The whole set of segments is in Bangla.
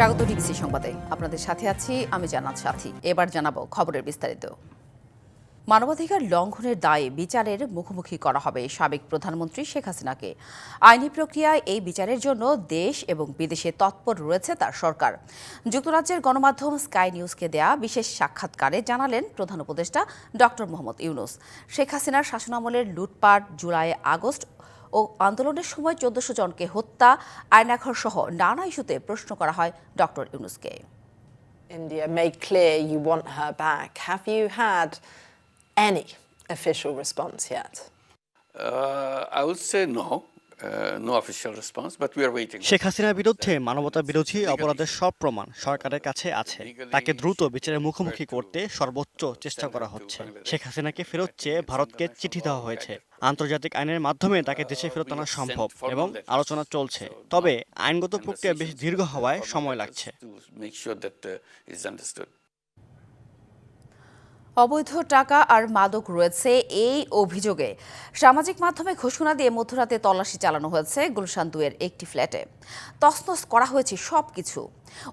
স্বাগত ডিবিসি সংবাদে। আপনাদের সাথে আছি আমি জানাত সাথী। এবার জানাব খবরের বিস্তারিত। মানবাধিকার লঙ্ঘনের দায়ে বিচারের মুখোমুখি করা হবে সাবেক প্রধানমন্ত্রী শেখ হাসিনাকে। আইনি প্রক্রিয়ায় এই বিচারের জন্য দেশ এবং বিদেশে তৎপর রয়েছে তার সরকার। যুক্তরাজ্যের গণমাধ্যম স্কাই নিউজকে দেয়া বিশেষ সাক্ষাৎকারে জানালেন প্রধান উপদেষ্টা ডক্টর মোহাম্মদ ইউনুস। শেখ হাসিনার শাসনামলের লুটপাট জুলাই আগস্ট ও আন্দোলনের সময় চোদ্দশো জনকে হত্যা আয়নাঘর সহ নানা ইস্যুতে প্রশ্ন করা হয় ডক্টর ইউনুসকে India made clear you want her back. Have you had any official response yet? Uh, I would say no, uh, no official response, but we are waiting. Sheikh হাসিনার বিরুদ্ধে মানবতা বিরোধী অপরাধের সব প্রমাণ সরকারের কাছে আছে। তাকে দ্রুত বিচারের মুখোমুখি করতে সর্বোচ্চ চেষ্টা করা হচ্ছে। শেখ হাসিনাকে ফেরত চেয়ে ভারতকে চিঠি দেওয়া হয়েছে। আন্তর্জাতিক আইনের মাধ্যমে তাকে দেশে ফেরত আনা সম্ভব এবং আলোচনা চলছে। তবে আইনগত প্রক্রিয়া বেশ দীর্ঘ হওয়ায় সময় লাগছে। অবৈধ টাকা আর মাদক রয়েছে এই অভিযোগে। সামাজিক মাধ্যমে ঘোষণা দিয়ে মধ্যরাতে তল্লাশি চালানো হয়েছে গুলশান দুয়ের একটি ফ্ল্যাটে। তছনছ করা হয়েছে সব কিছু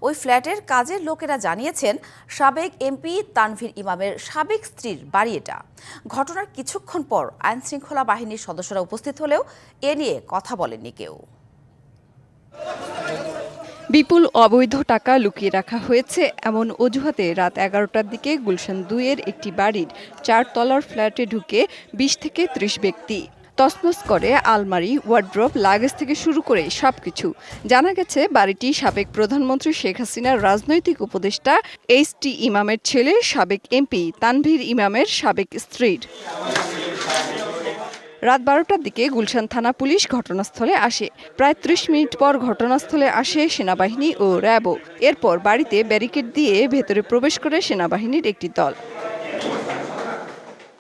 ওই ফ্ল্যাটের কাজের লোকেরা জানিয়েছেন, সাবেক এমপি তানভীর ইমামের সাবেক স্ত্রীর বাড়ি এটা। ঘটনার কিছুক্ষণ পর আইন শৃঙ্খলা বাহিনীর সদস্যরা উপস্থিত হলেও এ নিয়ে কথা বলেননি কেউ। বিপুল অবৈধ টাকা লুকিয়ে রাখা হয়েছে। এমন অজুহাতে রাত এগারোটার দিকে গুলশান দুইয়ের একটি বাড়ির চারতলার ফ্ল্যাটে ঢুকে বিশ থেকে ত্রিশ ব্যক্তি তছনছ করে আলমারি ওয়ার্ড্রপ লাগেজ থেকে শুরু করে সব কিছু জানা গেছে, বাড়িটি সাবেক প্রধানমন্ত্রী শেখ হাসিনার রাজনৈতিক উপদেষ্টা এইচ টি ইমামের ছেলে, সাবেক এমপি তানভীর ইমামের সাবেক স্ত্রীর। রাত বারোটার দিকে গুলশান থানা পুলিশ ঘটনাস্থলে আসে। প্রায় ত্রিশ মিনিট পর ঘটনাস্থলে আসে সেনাবাহিনী ও র্যাবও। এরপর বাড়িতে ব্যারিকেড দিয়ে ভেতরে প্রবেশ করে সেনাবাহিনীর একটি দল।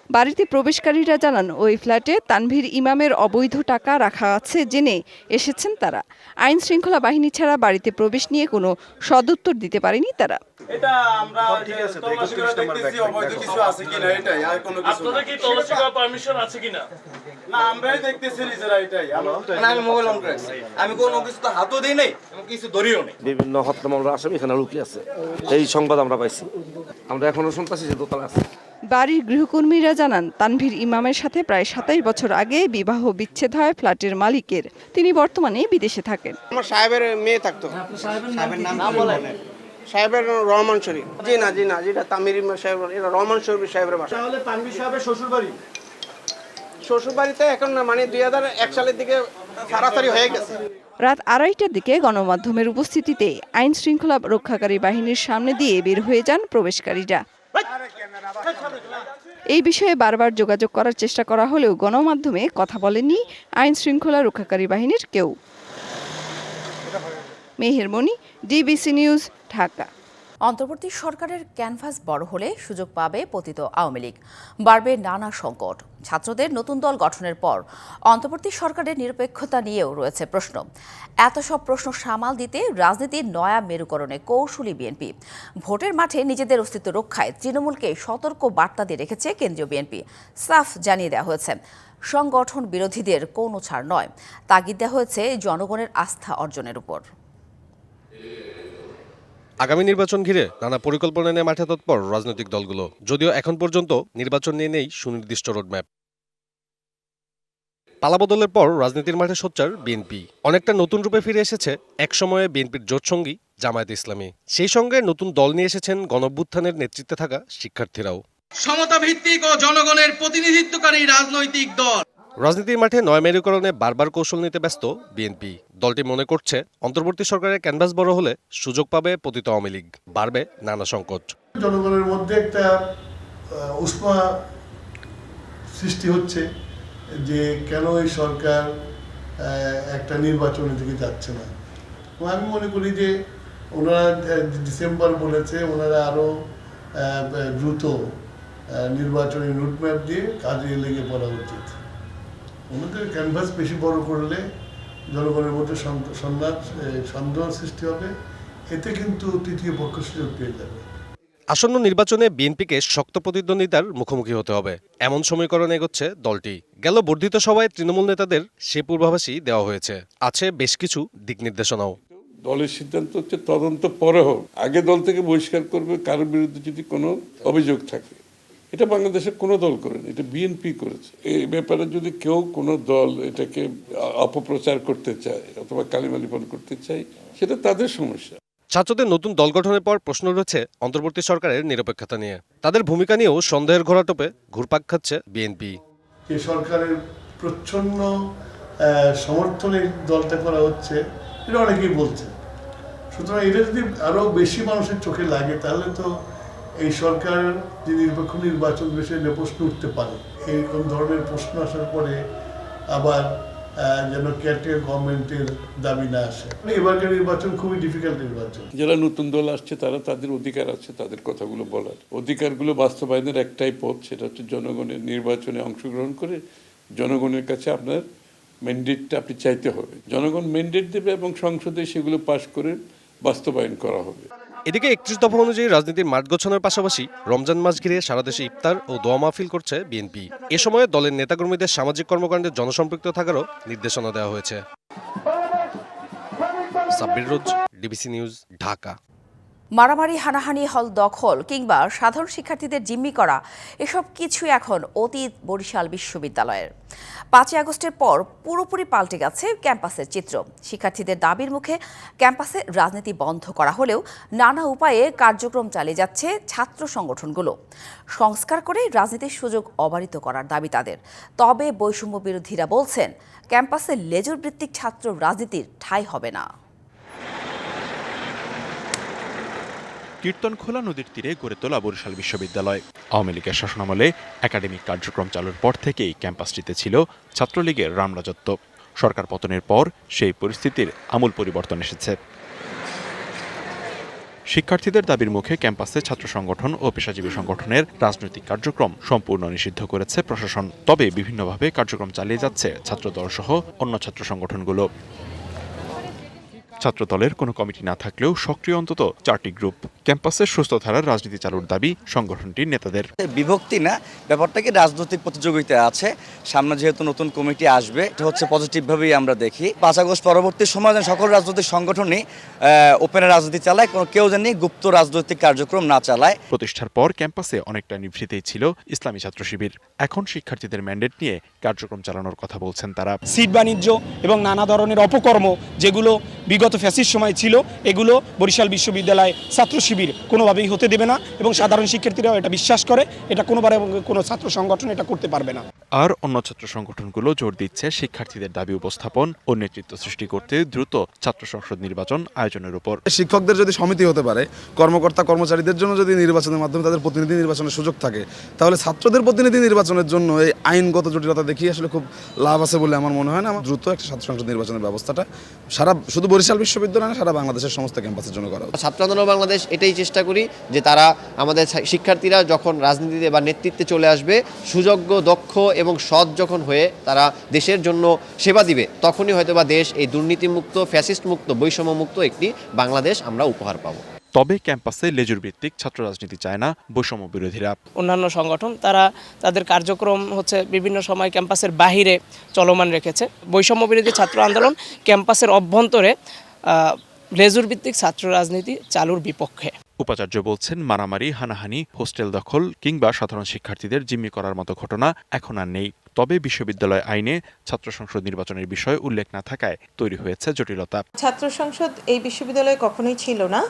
বাড়িতে প্রবেশকারীরা জানান, ওই ফ্ল্যাটে তানভীর ইমামের অবৈধ টাকা রাখা আছে জেনে এসেছেন তারা। আইন শৃঙ্খলা বাহিনী ছাড়া বাড়িতে প্রবেশ নিয়ে কোনো সদুত্তর দিতে পারেনি তারা। এটা আমরা তল্লাশি করে দেখতেছি অবৈধ কিছু আছে কিনা এটাই আর কোনো কিছু আপনাদের কি তল্লাশি পারমিশন আছে কিনা? না আমরাই দেখতেছি নিজেরা এটাই আমরা- আমি মোবাইল অন করে আমি কোনো কিছু তো হাতও দিই নাই কিছু ধরিও নেই। বিভিন্ন হত্যা মামলার আসামি এখানে লুকিয়ে আছে। এই সংবাদ আমরা পাইছি। আমরা এখনও শুনতেছি যে দোতলা আছে। বাড়ির গৃহকর্মীরা জানান তানভীর ইমামের সাথে প্রায় সাতাইশ বছর আগে বিবাহ বিচ্ছেদ হয় ফ্ল্যাটের মালিকের। তিনি বর্তমানে বিদেশে থাকেন। আমার সাহেবের মেয়ে থাকতো। সাহেবের নাম বলেন। সাহেবের রহমান শরীফ। জি না জি না যেটা তামির সাহেব এটা রহমান শরীফ সাহেবের বাসা। তাহলে তানভীর সাহেবের শ্বশুর বাড়ি শ্বশুর বাড়িতে এখন না মানে দুই হাজার এক সালের দিকে তাড়াতাড়ি হয়ে গেছে। রাত আড়াইটার দিকে গণমাধ্যমের উপস্থিতিতে আইন শৃঙ্খলা রক্ষাকারী বাহিনীর সামনে দিয়ে বের হয়ে যান প্রবেশকারীরা। এই বিষয়ে বারবার যোগাযোগ করার চেষ্টা করা হলেও গণমাধ্যমে কথা বলেনি আইন শৃঙ্খলা রক্ষাকারী বাহিনীর কেউ। Mehermoni DBC news Dhaka. অন্তর্বর্তী সরকারের ক্যানভাস বড় হলে সুযোগ পাবে পতিত আওয়ামী লীগ। বাড়বে নানা সংকট। ছাত্রদের নতুন দল গঠনের পর অন্তর্বর্তী সরকারের নিরপেক্ষতা নিয়েও রয়েছে প্রশ্ন। এত সব প্রশ্ন সামাল দিতে রাজনীতির নয়া মেরুকরণে কৌশলী বিএনপি। ভোটের মাঠে নিজেদের অস্তিত্ব রক্ষায় তৃণমূলকে সতর্ক বার্তা দিয়ে রেখেছে কেন্দ্রীয় বিএনপি। সাফ জানিয়ে দেওয়া হয়েছে, সংগঠন বিরোধীদের কোনো ছাড় নয়। তাগিদ দেওয়া হয়েছে জনগণের আস্থা অর্জনের উপর। আগামী নির্বাচন ঘিরে নানা পরিকল্পনা নিয়ে মাঠে তৎপর রাজনৈতিক দলগুলো। যদিও এখন পর্যন্ত নির্বাচন নিয়ে নেই সুনির্দিষ্ট রোডম্যাপ। পালাবদলের পর রাজনীতির মাঠে সোচ্চার বিএনপি। অনেকটা নতুন রূপে ফিরে এসেছে একসময়ে বিএনপির জোটসঙ্গী জামায়াত ইসলামী। সেই সঙ্গে নতুন দল নিয়ে এসেছেন গণঅভ্যুত্থানের নেতৃত্বে থাকা শিক্ষার্থীরাও। সমতা ভিত্তিক ও জনগণের প্রতিনিধিত্বকারী রাজনৈতিক দল। রাজনীতির মাঠে নয় মেরুকরণে বারবার কৌশল নিতে ব্যস্ত বিএনপি। দলটি মনে করছে, অন্তর্বর্তী সরকারের ক্যানভাস বড় হলে সুযোগ পাবে পতিত আওয়ামী লীগ। বাড়বে নানা সংকট। জনগণের মধ্যে একটা উষ্মা সৃষ্টি হচ্ছে যে কেন এই সরকার একটা নির্বাচনের দিকে যাচ্ছে না। আমি মনে করি যে ওনারা ডিসেম্বর বলেছে ওনারা আরও দ্রুত নির্বাচনী রুটম্যাপ দিয়ে কাজে লেগে পড়া উচিত। ওনাদের ক্যানভাস বেশি বড় করলে জনগণের মধ্যে সন্দেহ সন্দেহ সৃষ্টি হবে। এতে কিন্তু তৃতীয় পক্ষ সুযোগ পেয়ে যাবে। আসন্ন নির্বাচনে বিএনপিকে শক্ত প্রতিদ্বন্দ্বিতার মুখোমুখি হতে হবে। এমন সমীকরণ এগোচ্ছে দলটি। গেল বর্ধিত সভায় তৃণমূল নেতাদের সে পূর্বাভাসই দেওয়া হয়েছে। আছে বেশ কিছু দিক নির্দেশনাও। দলের সিদ্ধান্ত হচ্ছে তদন্ত পরে হোক। আগে দল থেকে বহিষ্কার করবে কারোর বিরুদ্ধে যদি কোনো অভিযোগ থাকে। এটা বাংলাদেশের কোনো দল করেনি এটা বিএনপি করেছে। এই ব্যাপারে যদি কেউ কোনো দল এটাকে অপপ্রচার করতে চায় অথবা কালিমালিপন করতে চায় সেটা তাদের সমস্যা। ছাত্রদের নতুন দল গঠনের পর প্রশ্ন রয়েছে অন্তর্বর্তী সরকারের নিরপেক্ষতা নিয়ে। তাদের ভূমিকা নিয়েও সন্দেহের ঘোরাটোপে ঘুরপাক খাচ্ছে বিএনপি যে সরকারের প্রচ্ছন্ন আহ, সমর্থনে দলটা করা হচ্ছে এটা অনেকেই বলছে সুতরাং এটা যদি আরও বেশি মানুষের চোখে লাগে তাহলে তো এই সরকার যে নিরপেক্ষ নির্বাচন বিষয়ে নিয়ে প্রশ্ন উঠতে পারে। এইরকম ধরনের প্রশ্ন আসার পরে আবার যেন কেয়ারটেকার গভর্নমেন্টের দাবি না আসে। এবারকার নির্বাচন খুবই ডিফিকাল্ট নির্বাচন। যারা নতুন দল আসছে, তারা তাদের অধিকার আছে, তাদের কথাগুলো বলার। অধিকারগুলো বাস্তবায়নের একটাই পথ, সেটা হচ্ছে জনগণের নির্বাচনে অংশগ্রহণ করে জনগণের কাছে আপনার ম্যান্ডেটটা আপনি চাইতে হবে। জনগণ ম্যান্ডেট দেবে এবং সংসদে সেগুলো পাশ করে বাস্তবায়ন করা হবে। এদিকে একত্রিশ দফা অনুযায়ী রাজনীতির মাঠ গোছানোর পাশাপাশি রমজান মাস ঘিরে সারা দেশে ইফতার ও দোয়া মাহফিল করছে বিএনপি। এ সময়ে দলের নেতাকর্মীদের সামাজিক কর্মকাণ্ডে জনসম্পৃক্ত থাকারও নির্দেশনা দেওয়া হয়েছে। Sabbir Roj DBC news, Dhaka. মারামারি, হানাহানি, হল দখল কিংবা সাধারণ শিক্ষার্থীদের জিম্মি করা, এসব কিছু এখন অতীত বরিশাল বিশ্ববিদ্যালয়ের। পাঁচই আগস্টের পর পুরোপুরি পাল্টে গেছে ক্যাম্পাসের চিত্র। শিক্ষার্থীদের দাবির মুখে ক্যাম্পাসে রাজনীতি বন্ধ করা হলেও নানা উপায়ে কার্যক্রম চালিয়ে যাচ্ছে ছাত্র সংগঠনগুলো। সংস্কার করে রাজনীতির সুযোগ অবারিত করার দাবি তাদের। তবে বৈষম্য বিরোধীরা বলছেন, ক্যাম্পাসে লেজুর ভিত্তিক ছাত্র রাজনীতির ঠাঁই হবে না। কীর্তনখোলা নদীর তীরে গড়ে তোলা বরিশাল বিশ্ববিদ্যালয়। আওয়ামী লীগের শাসনামলে একাডেমিক কার্যক্রম চালুর পর থেকেই ক্যাম্পাসটিতে ছিল ছাত্রলীগের রামরাজত্ব সরকার পতনের পর সেই পরিস্থিতির আমূল পরিবর্তন এসেছে। শিক্ষার্থীদের দাবির মুখে ক্যাম্পাসে ছাত্র সংগঠন ও পেশাজীবী সংগঠনের রাজনৈতিক কার্যক্রম সম্পূর্ণ নিষিদ্ধ করেছে প্রশাসন। তবে বিভিন্নভাবে কার্যক্রম চালিয়ে যাচ্ছে ছাত্রদল সহ অন্য ছাত্র সংগঠনগুলো। ছাত্রদলের কোনো কমিটি না থাকলেও সক্রিয় অন্তত চারটি গ্রুপ। ক্যাম্পাসের সুস্থ ধারার রাজনীতি চালুর দাবি সংগঠনটির নেতাদের। বিভক্তি না ব্যাপারটাকে রাজনৈতিক প্রতিযোগিতা আছে সামনে যেহেতু নতুন কমিটি আসবে এটা হচ্ছে পজিটিভভাবেই আমরা দেখি। পাঁচ আগস্ট পরবর্তী সময় সকল রাজনৈতিক সংগঠনই ওপেনে রাজনীতি চালায় কোনো কেউ জানি গুপ্ত রাজনৈতিক কার্যক্রম না চালায়। প্রতিষ্ঠার পর ক্যাম্পাসে অনেকটা নিভৃতেই ছিল ইসলামী ছাত্র শিবির। এখন শিক্ষার্থীদের ম্যান্ডেট নিয়ে কার্যক্রম চালানোর কথা বলছেন তারা। সিট বাণিজ্য এবং নানা ধরনের অপকর্ম যেগুলো বিগত ফ্যাসির সময় ছিল, এগুলো বরিশাল বিশ্ববিদ্যালয়ে ছাত্র শিবির কোনোভাবেই হতে দেবে না এবং সাধারণ শিক্ষার্থীরাও এটা বিশ্বাস করে, এটা কোনোবারে কোনো ছাত্র সংগঠন এটা করতে পারবে না। আর অন্য ছাত্র সংগঠনগুলো জোর দিচ্ছে শিক্ষার্থীদের দাবি উপস্থাপন ও নেতৃত্ব সৃষ্টি করতে দ্রুত ছাত্র সংসদ নির্বাচন আয়োজনের উপর শিক্ষকদের যদি সমিতি হতে পারে কর্মকর্তা কর্মচারীদের জন্য যদি নির্বাচনের মাধ্যমে তাদের প্রতিনিধি নির্বাচনের সুযোগ থাকে তাহলে ছাত্রদের প্রতিনিধি নির্বাচনের জন্য এই আইনগত জটিলতা দেখিয়ে আসলে খুব লাভ আছে বলে আমার মনে হয় না আমার দ্রুত একটা ছাত্র সংসদ নির্বাচনের ব্যবস্থাটা সারা শুধু বরিশাল বিশ্ববিদ্যালয় না সারা বাংলাদেশের সমস্ত ক্যাম্পাসের জন্য করা। ছাত্র আন্দোলন বাংলাদেশ এটাই চেষ্টা করি যে তারা আমাদের শিক্ষার্থীরা যখন রাজনীতিতে বা নেতৃত্বে চলে আসবে সুযোগ্য দক্ষ এবং সৎ যখন হয়ে তারা দেশের জন্য সেবা দিবে তখনই হয়তো বা দেশ এই দুর্নীতিমুক্ত ফ্যাসিস্ট মুক্ত বৈষম্য মুক্ত একটি বাংলাদেশ আমরা উপহার পাবো। তবে ক্যাম্পাসে লেজুর ভিত্তিক ছাত্র রাজনীতি চায় না বৈষম্য বিরোধীরা। অন্যান্য সংগঠন তারা তাদের কার্যক্রম হচ্ছে বিভিন্ন সময় ক্যাম্পাসের বাহিরে চলমান রেখেছে। বৈষম্য বিরোধী ছাত্র আন্দোলন ক্যাম্পাসের অভ্যন্তরে লেজুর ভিত্তিক ছাত্র রাজনীতি চালুর বিপক্ষে। উপাচার্য বলছেন, মারামারি, হানাহানি, হোস্টেল দখল কিংবা সাধারণ শিক্ষার্থীদের জিম্মি করার মতো ঘটনা এখন আর নেই। তবে বিশ্ববিদ্যালয় আইনে ছাত্র সংসদ নির্বাচনের বিষয়ে উল্লেখ না থাকায় তৈরি হয়েছে জটিলতা। ছাত্র সংসদ এই বিশ্ববিদ্যালয়ে কখনোই ছিল না।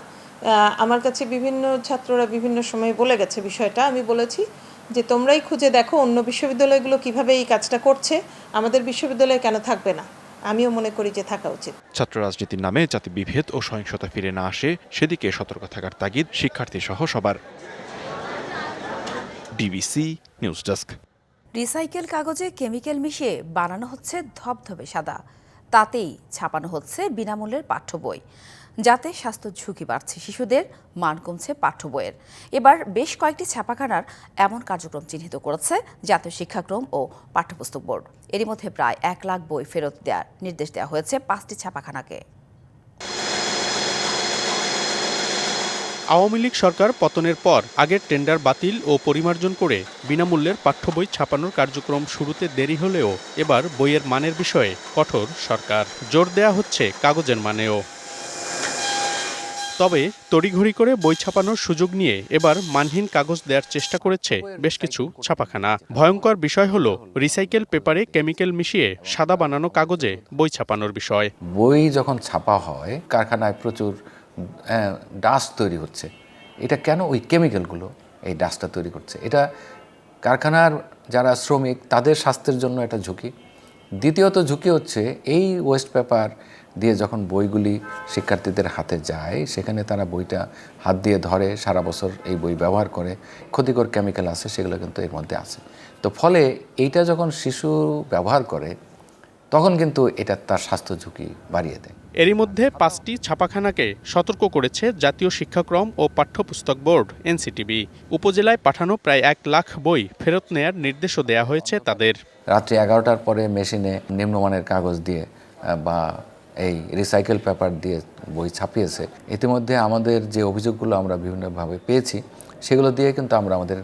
আমার কাছে বিভিন্ন ছাত্ররা বিভিন্ন সময় বলে গেছে বিষয়টা। আমি বলেছি যে, তোমরাই খুঁজে দেখো অন্য বিশ্ববিদ্যালয়গুলো কীভাবে এই কাজটা করছে। আমাদের বিশ্ববিদ্যালয়ে কেন থাকবে না? আমিও মনে করি যে থাকা উচিত। ছাত্র রাজনীতির নামে যাতে বিভেদ ও সহিংসতা ফিরে না আসে সেদিকে সতর্ক থাকার তাগিদ শিক্ষার্থী সহ সবার। ডিবিসি নিউজ ডেস্ক রিসাইকেল কাগজে কেমিক্যাল মিশিয়ে বানানো হচ্ছে ধবধবে সাদা। তাতেই ছাপানো হচ্ছে বিনামূল্যের পাঠ্য বই। যাতে স্বাস্থ্য ঝুঁকি বাড়ছে। শিশুদের মান কমছে পাঠ্য বইয়ের। এবার বেশ কয়েকটি ছাপাখানার এমন কার্যক্রম চিহ্নিত করেছে জাতীয় শিক্ষাক্রম ও পাঠ্যপুস্তক বোর্ড। এরই মধ্যে প্রায় এক লাখ বই ফেরত দেওয়ার নির্দেশ দেওয়া হয়েছে পাঁচটি ছাপাখানাকে। আওয়ামী লীগ সরকার পতনের পর আগের টেন্ডার বাতিল ও পরিমার্জন করে বিনামূল্যের পাঠ্য বই ছাপানোর কার্যক্রম শুরুতে দেরি হলেও এবার বইয়ের মানের বিষয়ে কঠোর সরকার। জোর দেয়া হচ্ছে কাগজের মানেও। তবে তড়িঘড়ি করে বই ছাপানোর সুযোগ নিয়ে এবার মানহীন কাগজ দেওয়ার চেষ্টা করেছে বেশ কিছু ছাপাখানা। ভয়ঙ্কর বিষয় হলো রিসাইকেল পেপারে কেমিক্যাল মিশিয়ে সাদা বানানো কাগজে বই ছাপানোর বিষয়। বই যখন ছাপা হয়, কারখানায় প্রচুর ডাস্ট তৈরি হচ্ছে। এটা কেন ওই কেমিক্যালগুলো এই ডাস্টটা তৈরি করছে? এটা কারখানার যারা শ্রমিক, তাদের স্বাস্থ্যের জন্য একটা ঝুঁকি। দ্বিতীয়ত ঝুঁকি হচ্ছে এই ওয়েস্ট পেপার দিয়ে যখন বইগুলি শিক্ষার্থীদের হাতে যায় সেখানে তারা বইটা হাত দিয়ে ধরে সারা বছর এই বই ব্যবহার করে। ক্ষতিকর কেমিক্যাল আছে সেগুলো কিন্তু এর মধ্যে আছে। তো ফলে এইটা যখন শিশু ব্যবহার করে তখন কিন্তু এটা তার স্বাস্থ্য ঝুঁকি বাড়িয়ে দেয়। এরই মধ্যে পাঁচটি ছাপাখানাকে সতর্ক করেছে জাতীয় শিক্ষাক্রম ও পাঠ্যপুস্তক বোর্ড এনসিটিবি। উপজেলায় পাঠানো প্রায় এক লাখ বই ফেরত নেয়ার নির্দেশও দেয়া হয়েছে তাদের। রাত্রি এগারোটার পরে মেশিনে নিম্নমানের কাগজ দিয়ে বা এই রিসাইকেল পেপার দিয়ে বই ছাপিয়েছে। ইতিমধ্যে আমাদের যে অভিযোগগুলো আমরা বিভিন্নভাবে পেয়েছি, সেগুলো দিয়ে কিন্তু আমরা আমাদের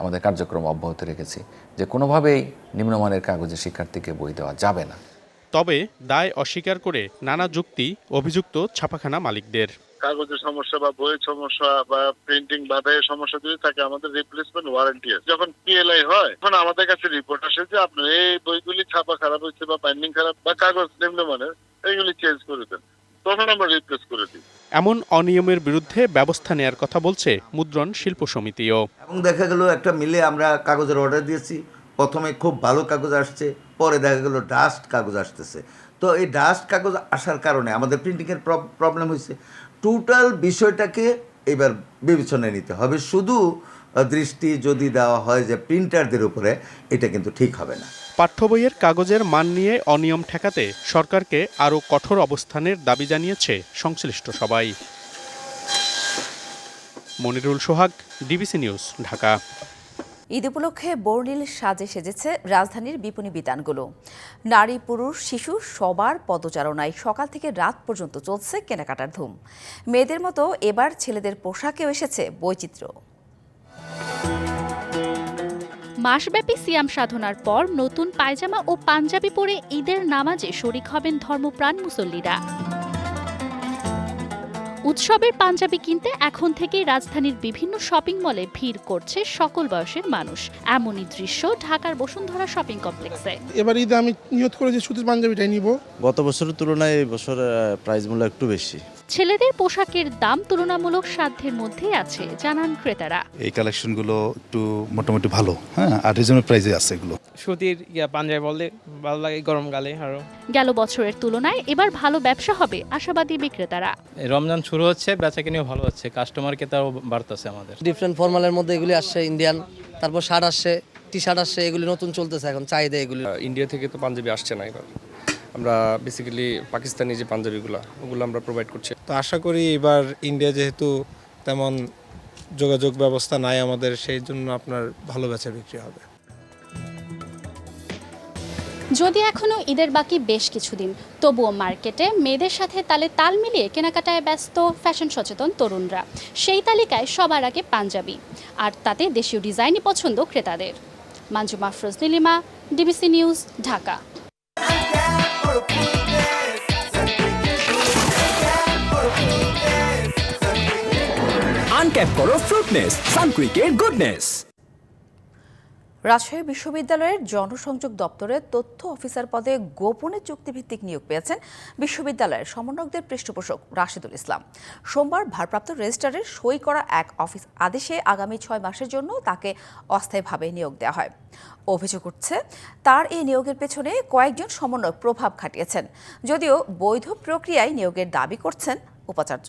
আমাদের কার্যক্রম অব্যাহত রেখেছি যে কোনোভাবেই নিম্নমানের কাগজে শিক্ষার্থীকে বই দেওয়া যাবে না। তবে দায় অস্বীকার করে নানা যুক্তি অভিযুক্ত ছাপাখানা মালিকদের। কাগজের সমস্যা বা বইয়ের সমস্যা বা প্রিন্টিং বাধাইয়ের সমস্যা যদি থাকে আমাদের রিপ্লেসমেন্ট ওয়ারেন্টি আছে। যখন পিএলআই হয় তখন আমাদের কাছে রিপোর্ট আসে যে আপনার এই বইগুলি ছাপা খারাপ হয়েছে বা বাইন্ডিং খারাপ বা কাগজ নিম্নমানের এইগুলি চেঞ্জ করে দেন। তখন আমরা রিপ্লেস করে দিই। এমন অনিয়মের বিরুদ্ধে ব্যবস্থা নেয়ার কথা বলছে মুদ্রণ শিল্প সমিতিও। এবং দেখা গেল একটা মিলে আমরা কাগজের অর্ডার দিয়েছি। প্রথমে খুব ভালো কাগজ আসছে পরে দেখা গেল ডাস্ট কাগজ আসতেছে। তো এই ডাস্ট কাগজ আসার কারণে আমাদের প্রিন্টিংয়ের প্রবলেম হয়েছে। টোটাল বিষয়টাকে এবার বিবেচনায় নিতে হবে। শুধু দৃষ্টি যদি দেওয়া হয় যে প্রিন্টারদের উপরে, এটা কিন্তু ঠিক হবে না। পাঠ্য বইয়ের কাগজের মান নিয়ে অনিয়ম ঠেকাতে সরকারকে আরও কঠোর অবস্থানের দাবি জানিয়েছে সংশ্লিষ্ট সবাই। Monirul Sohag, DBC news, Dhaka. Eid উপলক্ষে বর্ণিল সাজে সেজেছে রাজধানীর বিপণী বিতানগুলো। নারী, পুরুষ, শিশু সবার পদচারণায় সকাল থেকে রাত পর্যন্ত চলছে কেনাকাটার ধুম। মেয়েদের মতো এবার ছেলেদের পোশাকেও এসেছে বৈচিত্র্য। মাসব্যাপী সিয়াম সাধনার পর নতুন পায়জামা ও পাঞ্জাবি পরে ঈদের নামাজে শরিক হবেন ধর্মপ্রাণ মুসল্লিরা। উৎসবের পাঞ্জাবি কিনতে এখন থেকেই রাজধানীর বিভিন্ন শপিং মলে ভিড় করছে সকল বয়সের মানুষ। এমনই দৃশ্য ঢাকার বসুন্ধরা শপিং কমপ্লেক্সে। এবার ঈদে আমি নিয়ত যে সুতির পাঞ্জাবিটাই নিব। গত বছরের তুলনায় এই বছর প্রাইস মূল্য একটু বেশি। ছেলেদের পোশাকের দাম তুলনামূলক সাধ্যের মধ্যেই আছে জানান ক্রেতারা। এই কালেকশনগুলো একটু মোটামুটি ভালো হ্যাঁ আর রিজনেবল প্রাইসে আছে এগুলো। সুতির ইয়া পাঞ্জাবি বললে ভালো লাগে গরমকালে আরও। গেল বছরের তুলনায় এবার ভালো ব্যবসা হবে আশাবাদী বিক্রেতারা। এই রমজান শুরু হচ্ছে বেচা কিনেও ভালো হচ্ছে কাস্টমার ক্রেতাও বাড়তেছে আমাদের। ডিফারেন্ট ফর্মালের মধ্যে এগুলি আসছে ইন্ডিয়ান তারপর শার্ট আসছে টি শার্ট আসছে এগুলি নতুন চলতেছে এখন চাহিদা এগুলি। ইন্ডিয়া থেকে তো পাঞ্জাবি আসছে না এবার। আমরা বেসিক্যালি পাকিস্তানি যে পাঞ্জাবিগুলো ওগুলো আমরা প্রোভাইড করছি। তো আশা করি এবার ইন্ডিয়া যেহেতু তেমন যোগাযোগ ব্যবস্থা নাই আমাদের সেই জন্য আপনার ভালো বেচা বিক্রি হবে। যদি এখনও ঈদের বাকি বেশ কিছুদিন তবুও মার্কেটে মেয়েদের সাথে তালে তাল মিলিয়ে কেনাকাটায় ব্যস্ত ফ্যাশন সচেতন তরুণরা সেই তালিকায় সবার আগে পাঞ্জাবি আর তাতে দেশীয় ডিজাইনই পছন্দ ক্রেতাদের। Manju Mafroz Nilima DBC news Dhaka. Uncapped করো ফ্রুটনেস সানকুইকের গুডনেস রাজশাহী বিশ্ববিদ্যালয়ের জনসংযোগ দপ্তরে তথ্য অফিসার পদে গোপনে চুক্তিভিত্তিক নিয়োগ পেয়েছেন বিশ্ববিদ্যালয়ের সমন্বয়কদের পৃষ্ঠপোষক রাশেদুল ইসলাম। সোমবার ভারপ্রাপ্ত রেজিস্ট্রারের সই করা এক অফিস আদেশে আগামী ছয় মাসের জন্য তাকে অস্থায়ীভাবে নিয়োগ দেওয়া হয়। অভিযোগ উঠছে, তার এই নিয়োগের পেছনে কয়েকজন সমন্বয়ক প্রভাব খাটিয়েছেন। যদিও বৈধ প্রক্রিয়ায় নিয়োগের দাবি করছেন উপাচার্য।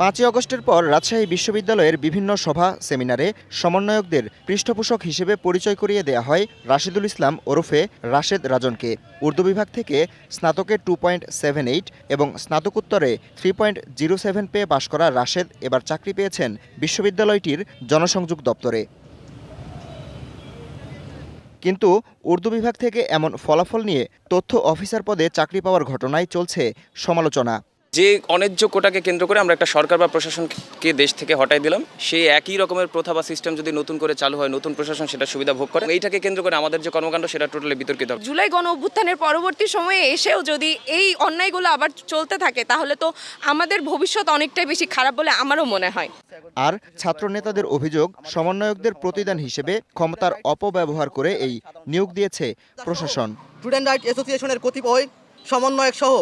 পাঁচই আগস্টের পর রাজশাহী বিশ্ববিদ্যালয়ের বিভিন্ন সভা, সেমিনারে সমন্বয়কদের পৃষ্ঠপোষক হিসেবে পরিচয় করিয়ে দেয়া হয় রাশেদুল ইসলাম ওরফে রাশেদ রাজনকে। উর্দু বিভাগ থেকে স্নাতকে টু পয়েন্ট সেভেন এইট এবং স্নাতকোত্তরে থ্রি পয়েন্ট জিরো সেভেন পেয়ে পাশ করা রাশেদ এবার চাকরি পেয়েছেন বিশ্ববিদ্যালয়টির জনসংযোগ দপ্তরে। কিন্তু উর্দু বিভাগ থেকে এমন ফলাফল নিয়ে তথ্য অফিসার পদে চাকরি পাওয়ার ঘটনায় চলছে সমালোচনা। যে অন্যায্য কোটাকে কেন্দ্র করে আমরা একটা সরকার বা প্রশাসনকে দেশ থেকে হটাই দিলাম সেই একই রকমের প্রথা বা সিস্টেম যদি নতুন করে চালু হয় নতুন প্রশাসন সেটা সুবিধা ভোগ করে। এইটাকে কেন্দ্র করে আমাদের যে কর্মকাণ্ড সেটা টোটালি বিতর্কিত হবে। জুলাই গণ অভ্যুত্থানের পরবর্তী সময়ে এসেও যদি এই অন্যায়গুলো আবার চলতে থাকে তাহলে তো আমাদের ভবিষ্যৎ অনেকটাই বেশি খারাপ বলে আমারও মনে হয়। আর ছাত্র নেতাদের অভিযোগ সমন্বয়কদের প্রতিদান হিসেবে ক্ষমতার অপব্যবহার করে এই নিয়োগ দিয়েছে প্রশাসন। স্টুডেন্ট রাইট অ্যাসোসিয়েশনের কতিপয় সমন্বয়ক সহ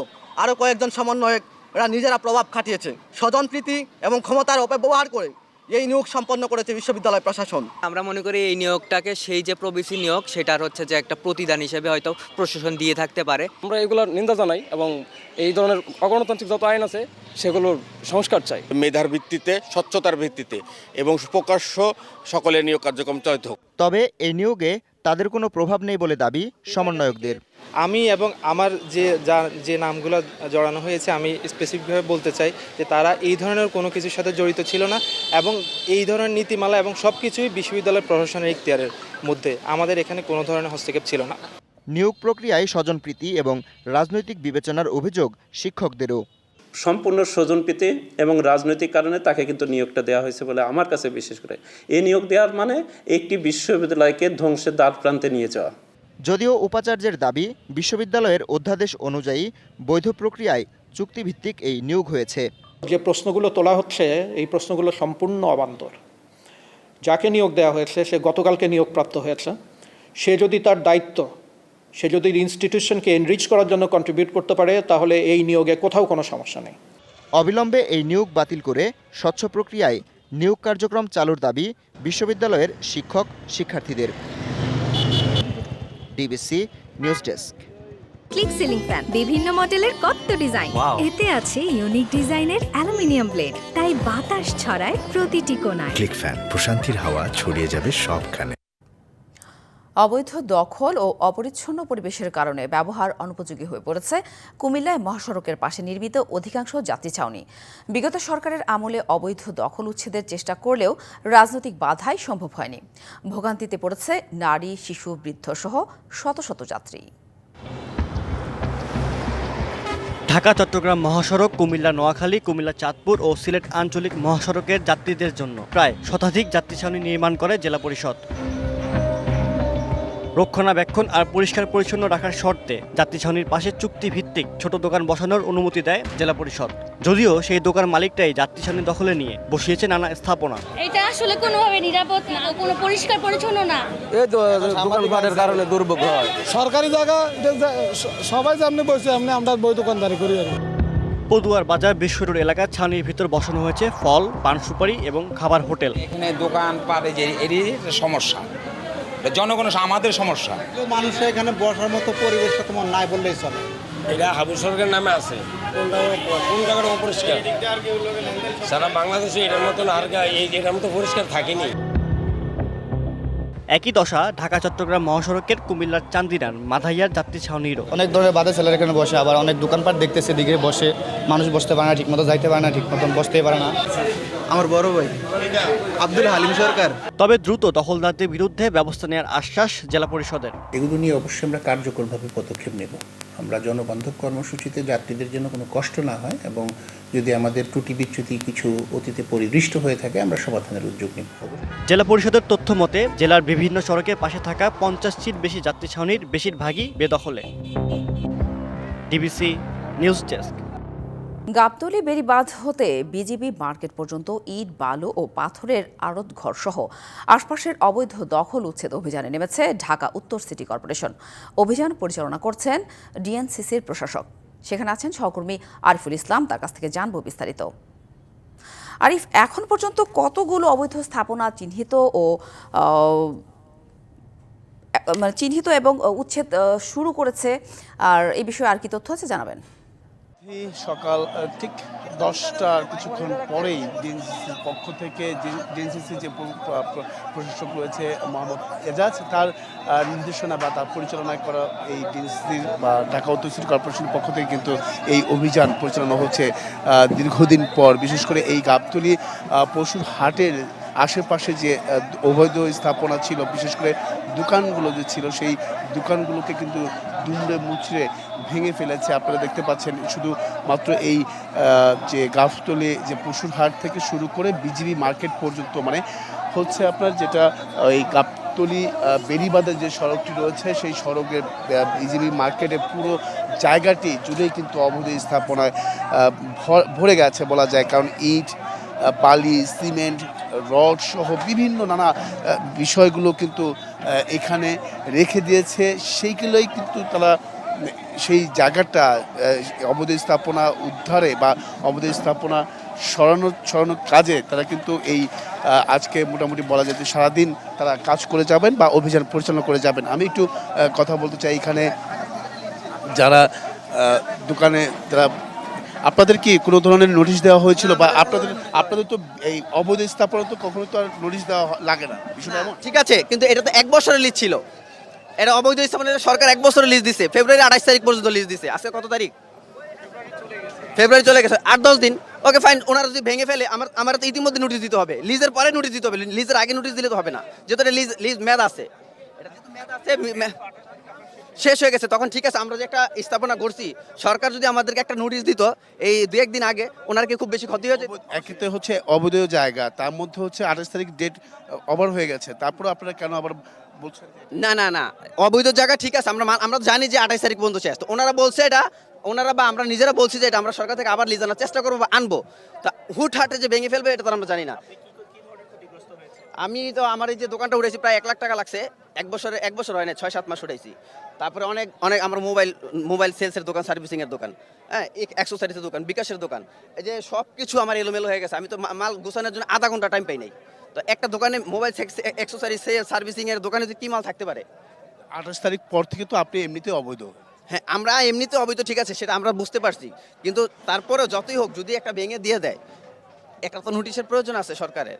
আরও কয়েকজন সমন্বয়ক এরা নিজেরা প্রভাব খাটিয়েছে। স্বজনপ্রীতি এবং ক্ষমতার অপব্যবহার করে এই নিয়োগ সম্পন্ন করেছে বিশ্ববিদ্যালয় প্রশাসন। আমরা মনে করি এই নিয়োগটাকে সেই যে প্রবিসি নিয়োগ সেটার হচ্ছে যে একটা প্রতিদান হিসেবে হয়তো প্রশাসন দিয়ে থাকতে পারে। আমরা এগুলোর নিন্দা জানাই এবং এই ধরনের অগণতান্ত্রিক যত আইন আছে সেগুলোর সংস্কার চাই। মেধার ভিত্তিতে স্বচ্ছতার ভিত্তিতে এবং প্রকাশ্য সকলের নিয়োগ কার্যক্রম চলিত হোক। তবে এই নিয়োগে তাদের কোনো প্রভাব নেই বলে দাবি সমন্বয়কদের। আমি এবং আমার যে যা- যে নামগুলো জড়ানো হয়েছে আমি স্পেসিফিকভাবে বলতে চাই যে তারা এই ধরনের কোনো কিছুর সাথে জড়িত ছিল না এবং এই ধরনের নীতিমালা এবং সব কিছুই বিশ্ববিদ্যালয় প্রশাসনের ইখতিয়ারের মধ্যে। আমাদের এখানে কোনো ধরনের হস্তক্ষেপ ছিল না। নিয়োগ প্রক্রিয়ায় স্বজনপ্রীতি এবং রাজনৈতিক বিবেচনার অভিযোগ শিক্ষকদেরও। সম্পূর্ণ স্বজনপ্রীতি এবং রাজনৈতিক কারণে তাকে কিন্তু নিয়োগটা দেওয়া হয়েছে বলে আমার কাছে বিশেষ করে। এই নিয়োগ দেওয়ার মানে একটি বিশ্ববিদ্যালয়কে ধ্বংসের দ্বার প্রান্তে নিয়ে যাওয়া। যদিও উপাচার্যের দাবি বিশ্ববিদ্যালয়ের অধ্যাদেশ অনুযায়ী বৈধ প্রক্রিয়ায় চুক্তিভিত্তিক এই নিয়োগ হয়েছে। যে প্রশ্নগুলো তোলা হচ্ছে এই প্রশ্নগুলো সম্পূর্ণ অবান্তর। যাকে নিয়োগ দেওয়া হয়েছে সে গতকালকে নিয়োগপ্রাপ্ত হয়েছে। সে যদি তার দায়িত্ব সে যদি ইনস্টিটিউশনকে এনরিচ করার জন্য কন্ট্রিবিউট করতে পারে তাহলে এই নিয়োগে কোথাও কোনো সমস্যা নেই। অবিলম্বে এই নিয়োগ বাতিল করে স্বচ্ছ প্রক্রিয়ায় নিয়োগ কার্যক্রম চালুর দাবি বিশ্ববিদ্যালয়ের শিক্ষক শিক্ষার্থীদের DBC news desk click ceiling fan বিভিন্ন মডেলের কত ডিজাইন এতে আছে ইউনিক ডিজাইনের অ্যালুমিনিয়াম ব্লেড তাই বাতাস ছড়ায় প্রতিটি কোণায়। ক্লিক ফ্যান প্রশান্তির হাওয়া ছড়িয়ে যাবে সবখানে অবৈধ দখল ও অপরিচ্ছন্ন পরিবেশের কারণে ব্যবহার অনুপযোগী হয়ে পড়েছে। কুমিল্লায় মহাসড়কের পাশে নির্মিত অধিকাংশ যাত্রী ছাউনি। বিগত সরকারের আমলে অবৈধ দখল উচ্ছেদের চেষ্টা করলেও রাজনৈতিক বাধাই সম্ভব হয়নি। ভোগান্তিতে পড়েছে নারী, শিশু, বৃদ্ধ সহ শত শত যাত্রী। ঢাকা, চট্টগ্রাম মহাসড়ক, কুমিল্লা, নোয়াখালী, কুমিল্লা, চাঁদপুর ও সিলেট আঞ্চলিক মহাসড়কের যাত্রীদের জন্য প্রায় শতাধিক যাত্রী ছাউনি নির্মাণ করে জেলা পরিষদ। রক্ষণাবেক্ষণ আর পরিষ্কার পরিচ্ছন্ন রাখার শর্তে যাত্রী ছাউনির পাশে চুক্তিভিত্তিক ছোট দোকান বসানোর অনুমতি দেয় জেলা পরিষদ। যদিও সেই দোকান মালিকটাই যাত্রী ছাউনি দখলে নিয়ে বসিয়েছে নানা স্থাপনা। এটা আসলে কোনোভাবে নিরাপদ না কোনো পরিষ্কার পরিচ্ছন্ন না। এই তো দোকানপাটের কারণে দুর্ভোগ হয়। সরকারি জায়গা সবাই যেমনি বসে এমনি আমরা বই দোকানদারি করি আর পদুয়ার বাজার বিশ্ব রোড এলাকার ছাউনির ভিতর বসানো হয়েছে ফল পান সুপারি এবং খাবার হোটেল। এখানে দোকান পাটে যে এরই সমস্যা। এটা জনগণের আমাদের সমস্যা। মানুষের এখানে বসার মতো পরিবেশটা তোমার নাই বললেই চলে। এটা হাবু সরকার নামে আছে। কোন জায়গাটা অপরিষ্কার? সারা বাংলাদেশে এটার মতন আর এই এটার মতো পরিষ্কার থাকেনি। একই দশা ঢাকা চট্টগ্রাম মহাসড়কের কুমিল্লার চান্দিনার মাধাইয়ার যাত্রী ছাউনিরও অনেক ধরনের বাধা ছেলেরা এখানে বসে আবার অনেক দোকানপাট দেখতেছে দিকে বসে। মানুষ বসতে পারে না ঠিকমতো যাইতে পারে না ঠিক মতন বসতে পারে না। আমার বড় ভাই আব্দুল হালিম সরকার। তবে দ্রুত দখলদারদের বিরুদ্ধে ব্যবস্থা নেওয়ার আশ্বাস জেলা পরিষদের। এগুলো নিয়ে অবশ্যই আমরা কার্যকরভাবে পদক্ষেপ নেব। আমরা জনবান্ধব কর্মসূচিতে যাত্রীদের জন্য কোনো কষ্ট না হয় এবং যদি আমাদের ত্রুটি বিচ্যুতি কিছু অতীতে পরিদৃষ্ট হয়ে থাকে, আমরা সমাধানের উদ্যোগ নিব। জেলা পরিষদের তথ্য মতে, জেলার বিভিন্ন সড়কের পাশে থাকা পঞ্চাশটির বেশি যাত্রী ছাউনির বেশিরভাগই বেদখলে। DBC news desk. গাবতলী বেড়িবাঁধ হতে বিজিবি মার্কেট পর্যন্ত ইট, বালু ও পাথরের আড়ত ঘর সহ আশপাশের অবৈধ দখল উচ্ছেদ অভিযানে নেমেছে ঢাকা উত্তর সিটি কর্পোরেশন। অভিযান পরিচালনা করছেন ডিএনসিসির প্রশাসক। সেখানে আছেন সহকর্মী আরিফুল ইসলাম, তার কাছ থেকে জানব বিস্তারিত। আরিফ, এখন পর্যন্ত কতগুলো অবৈধ স্থাপনা চিহ্নিত ও মানে চিহ্নিত এবং উচ্ছেদ শুরু করেছে? আর এই বিষয়ে আর কি তথ্য আছে জানাবেন? এই সকাল ঠিক দশটার কিছুক্ষণ পরেই ডিএনসিসির পক্ষ থেকে ডিএনসিসি যে প্র- প্র- প্রশাসক রয়েছে মোহাম্মদ এজাজ, তার নির্দেশনা বা তার পরিচালনা করা এই ডিএনসিসির বা ঢাকা উত্তর সিটি কর্পোরেশনের পক্ষ থেকে কিন্তু এই অভিযান পরিচালনা হচ্ছে দীর্ঘদিন পর। বিশেষ করে এই গাবতলি পশুর হাটের আশেপাশে যে অবৈধ স্থাপনা ছিল, বিশেষ করে দোকানগুলো যে ছিল, সেই দোকানগুলোকে কিন্তু দুমড়ে মুচড়ে ভেঙে ফেলেছে। আপনারা দেখতে পাচ্ছেন শুধু মাত্র এই যে গাফতলি, যে পশুর হাট থেকে শুরু করে বিজিবি মার্কেট পর্যন্ত মানে হচ্ছে আপনার যেটা ওই গাবতলি বেরিবাদের যে সড়কটি রয়েছে, সেই সড়কের বিজিবি মার্কেটের পুরো জায়গাটি জুড়েই কিন্তু অবৈধ স্থাপনায় ভরে গেছে বলা যায়। কারণ ইট বালি সিমেন্ট রড সহ বিভিন্ন নানা বিষয়গুলো কিন্তু এখানে রেখে দিয়েছে। সেইগুলোই কিন্তু তারা সেই জায়গাটা আহ, স্থাপনা উদ্ধারে বা অবৈধ স্থাপনা সরানোর সরানোর কাজে তারা কিন্তু এই আজকে মোটামুটি বলা যায় যে সারাদিন তারা কাজ করে যাবেন বা অভিযান পরিচালনা করে যাবেন। আমি একটু কথা বলতে চাই এখানে যারা দোকানে যারা আপনাদের কি কোনো ধরনের নোটিশ দেওয়া হয়েছিল বা আপনাদের আপনাদের তো এই অবৈধ স্থাপনা তো কখনো তো আর নোটিশ দেওয়া লাগে না? ঠিক আছে কিন্তু এটা তো এক বছরের লিজ ছিল। এটা অবৈধ স্থাপনা এটা সরকার এক বছরের লিজ দিছে। ফেব্রুয়ারি আঠাশ তারিখ পর্যন্ত লিজ দিছে। আজকে কত তারিখ? ফেব্রুয়ারি চলে গেছে। আট দশ দিন। ওকে ফাইন ওনারা যদি ভেঙে ফেলে আমার আমার তো ইতিমধ্যে নোটিশ দিতে হবে। লিজের পরে নোটিশ দিতে হবে। লিজের আগে নোটিশ দিলে তো হবে না। যেহেতু লিজ লিজ মেয়াদ আছে। এটা যেহেতু মেয়াদ আছে, শেষ হয়ে গেছে তখন ঠিক আছে আমরা যে একটা স্থাপনা করছি সরকার যদি আমাদেরকে একটা নোটিশ দিত এই দু একদিন আগে ওনার কি খুব বেশি ক্ষতি হয়েছে? একেতে হচ্ছে অবৈধ জায়গা তার মধ্যে হচ্ছে আঠাশ তারিখ ডেট ওভার হয়ে গেছে তারপরে আপনারা কেন আবার বলছেন? না না না অবৈধ জায়গা ঠিক আছে আমরা আমরা তো জানি যে আঠাশ তারিখ পর্যন্ত শেষ তো ওনারা বলছে এটা ওনারা বা আমরা নিজেরা বলছি যে এটা আমরা সরকার থেকে আবার লিজ আনার চেষ্টা করব বা আনব তা হুট হাটে যে ভেঙে ফেলবে এটা তো আমরা জানি না। আমি তো আমার এই যে দোকানটা উঠেছি প্রায় এক লাখ টাকা লাগছে এক বছরে এক বছর হয় না ছয় সাত মাস উঠেছি তারপরে অনেক অনেক আমার মোবাইল মোবাইল সেলসের দোকান সার্ভিসিংয়ের দোকান। হ্যাঁ অ্যাক্সেসরিজের দোকান বিকাশের দোকান। এই যে সব কিছু আমার এলোমেলো হয়ে গেছে। আমি তো মাল গোছানোর জন্য আধা ঘণ্টা টাইম পাই নাই। তো একটা দোকানে মোবাইল অ্যাক্সেসরি সার্ভিসিং এর দোকানে যে কি মাল থাকতে পারে? আঠাশ তারিখ পর থেকে তো আপনি এমনিতে অবৈধ। হ্যাঁ আমরা এমনিতে অবৈধ ঠিক আছে সেটা আমরা বুঝতে পারছি। কিন্তু তারপরেও যতই হোক যদি একটা ভেঙে দিয়ে দেয় একটা তো নোটিশের প্রয়োজন আছে সরকারের।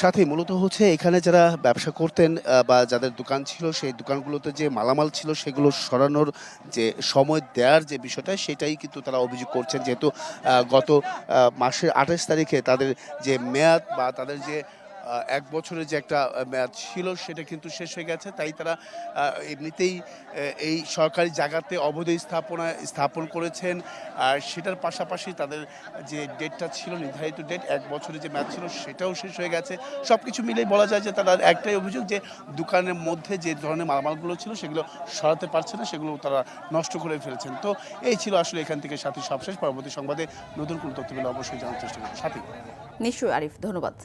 সাথী, মূলত হচ্ছে এখানে যারা ব্যবসা করতেন বা যাদের দোকান ছিল, সেই দোকানগুলোতে যে মালামাল ছিল, সেগুলো সরানোর যে সময় দেওয়ার যে বিষয়টা, সেটাই কিন্তু তারা অভিযোগ করছেন। যেহেতু গত মাসের আঠাশ তারিখে তাদের যে মেয়াদ বা তাদের যে এক বছরের যে একটা ম্যাচ ছিল সেটা কিন্তু শেষ হয়ে গেছে। তাই তারা এমনিতেই এই সরকারি জায়গাতে অবৈধ স্থাপনা স্থাপন করেছেন। আর সেটার পাশাপাশি তাদের যে ডেটটা ছিল, নির্ধারিত ডেট, এক বছরের যে ম্যাচ ছিল, সেটাও শেষ হয়ে গেছে। সব কিছু মিলেই বলা যায় যে তারা একটাই অভিযোগ যে দোকানের মধ্যে যে ধরনের মালামালগুলো ছিল, সেগুলো সরাতে পারছে না, সেগুলো তারা নষ্ট করে ফেলেছেন। তো এই ছিল আসলে এখান থেকে সাথী সবশেষ। পরবর্তী সংবাদে নতুন কোনো তথ্য পেলে অবশ্যই জানার চেষ্টা করব। সাথী। নিশ্চয়ই, আরিফ, ধন্যবাদ।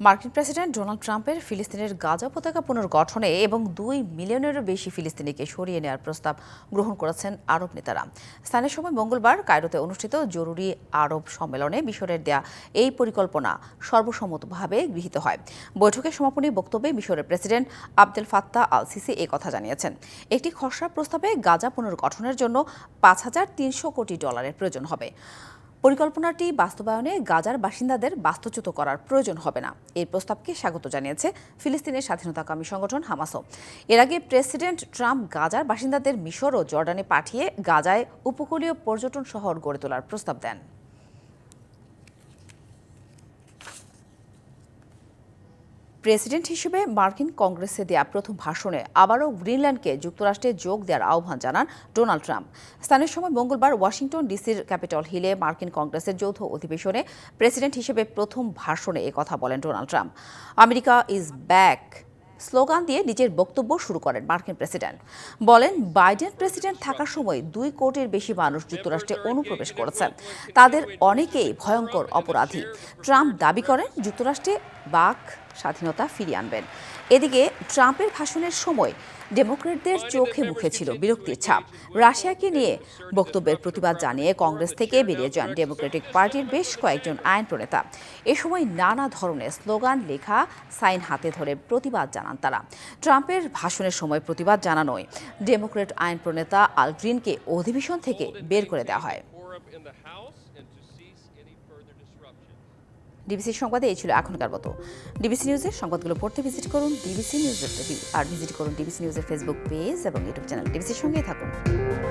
মার্কিন প্রেসিডেন্ট ডোনাল্ড ট্রাম্পের ফিলিস্তিনের গাজা পতাকা পুনর্গঠনে এবং দুই মিলিয়নেরও বেশি ফিলিস্তিনিকে সরিয়ে নেওয়ার প্রস্তাব গ্রহণ করেছেন আরব নেতারা। স্থানীয় সময় মঙ্গলবার কায়রোতে অনুষ্ঠিত জরুরি আরব সম্মেলনে মিশরের দেয়া এই পরিকল্পনা সর্বসম্মতভাবে গৃহীত হয়। বৈঠকের সমাপনী বক্তব্যে মিশরের president Abdel Fattah al Sisi এ কথা জানিয়েছেন। একটি খসড়া প্রস্তাবে গাজা পুনর্গঠনের জন্য পাঁচ হাজার তিনশো কোটি ডলারের প্রয়োজন হবে। পরিকল্পনাটি বাস্তবায়নে গাজার বাসিন্দাদের বাস্তুচ্যুত করার প্রয়োজন হবে না। এই প্রস্তাবকে স্বাগত জানিয়েছে ফিলিস্তিনের স্বাধীনতাকামী সংগঠন হামাসও। এর আগে প্রেসিডেন্ট ট্রাম্প গাজার বাসিন্দাদের মিশর ও জর্ডানে পাঠিয়ে গাজায় উপকূলীয় পর্যটন শহর গড়ে তোলার প্রস্তাব দেন। প্রেসিডেন্ট হিসেবে মার্কিন কংগ্রেসে দেয়া প্রথম ভাষণে আবারও গ্রিনল্যান্ডকে যুক্তরাষ্ট্রে যোগ দেওয়ার আহ্বান জানান ডোনাল্ড ট্রাম্প। স্থানীয় সময় মঙ্গলবার ওয়াশিংটন ডিসির ক্যাপিটল হিলে মার্কিন কংগ্রেসের যৌথ অধিবেশনে প্রেসিডেন্ট হিসেবে প্রথম ভাষণে কথা বলেন Donald Trump. America is back. Slogan দিয়ে নিজের বক্তব্য শুরু করেন মার্কিন প্রেসিডেন্ট। বলেন, বাইডেন প্রেসিডেন্ট থাকার সময় দুই কোটির বেশি মানুষ যুক্তরাষ্ট্রে অনুপ্রবেশ করেছেন। তাদের অনেকেই ভয়ঙ্কর অপরাধী। ট্রাম্প দাবি করেন, যুক্তরাষ্ট্রে বাক স্বাধীনতা ফিরিয়ে আনবেন। এদিকে, ট্রাম্পের ভাষণের সময় ডেমোক্রেটদের চোখে মুখে ছিল বিরক্তির ছাপ। রাশিয়াকে নিয়ে বক্তব্যের প্রতিবাদ জানিয়ে কংগ্রেস থেকে বেরিয়ে যান ডেমোক্রেটিক পার্টির বেশ কয়েকজন আইন প্রণেতা। এ সময় নানা ধরনের স্লোগান, লেখা, সাইন হাতে ধরে প্রতিবাদ জানান তারা। ট্রাম্পের ভাষণের সময় প্রতিবাদ জানানোয় ডেমোক্রেট আইন প্রণেতা আল গ্রিনকে অধিবেশন থেকে বের করে দেওয়া হয়। ডিবিসি সংবাদে এই ছিল এখনকার মতো। ডিবিসি নিউজের সংবাদগুলো পড়তে ভিজিট করুন ডিবিসি নিউজ আর ভিজিট করুন ডিবিসি নিউজের ফেসবুক পেজ এবং ইউটিউব চ্যানেল ডিবিসির সঙ্গেই থাকুন।